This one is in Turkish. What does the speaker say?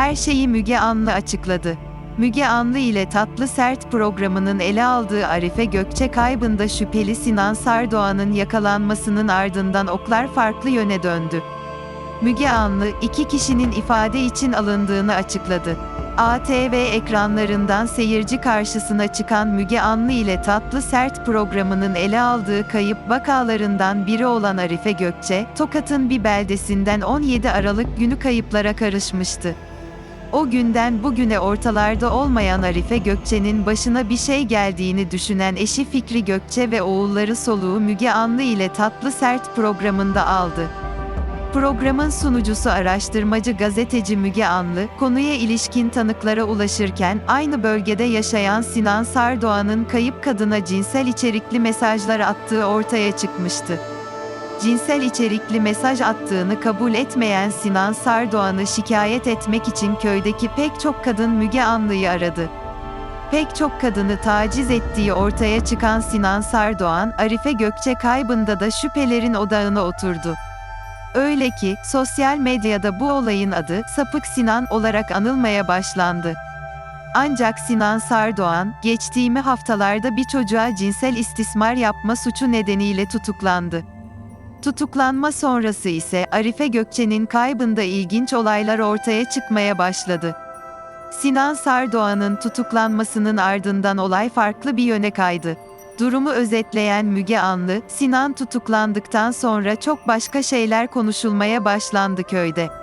Her şeyi Müge Anlı açıkladı. Müge Anlı ile Tatlı Sert programının ele aldığı Arife Gökçe kaybında şüpheli Sinan Sardoğan'ın yakalanmasının ardından oklar farklı yöne döndü. Müge Anlı, iki kişinin ifade için alındığını açıkladı. ATV ekranlarından seyirci karşısına çıkan Müge Anlı ile Tatlı Sert programının ele aldığı kayıp vakalarından biri olan Arife Gökçe, Tokat'ın bir beldesinden 17 Aralık günü kayıplara karışmıştı. O günden bugüne ortalarda olmayan Arife Gökçe'nin başına bir şey geldiğini düşünen eşi Fikri Gökçe ve oğulları soluğu Müge Anlı ile Tatlı Sert programında aldı. Programın sunucusu araştırmacı gazeteci Müge Anlı, konuya ilişkin tanıklara ulaşırken, aynı bölgede yaşayan Sinan Sardoğan'ın kayıp kadına cinsel içerikli mesajlar attığı ortaya çıkmıştı. Cinsel içerikli mesaj attığını kabul etmeyen Sinan Sardoğan'ı şikayet etmek için köydeki pek çok kadın Müge Anlı'yı aradı. Pek çok kadını taciz ettiği ortaya çıkan Sinan Sardoğan, Arife Gökçe kaybında da şüphelerin odağına oturdu. Öyle ki, sosyal medyada bu olayın adı, Sapık Sinan olarak anılmaya başlandı. Ancak Sinan Sardoğan, geçtiğimi haftalarda bir çocuğa cinsel istismar yapma suçu nedeniyle tutuklandı. Tutuklanma sonrası ise Arife Gökçe'nin kaybında ilginç olaylar ortaya çıkmaya başladı. Sinan Sardoğan'ın tutuklanmasının ardından olay farklı bir yöne kaydı. Durumu özetleyen Müge Anlı, Sinan tutuklandıktan sonra çok başka şeyler konuşulmaya başlandı köyde.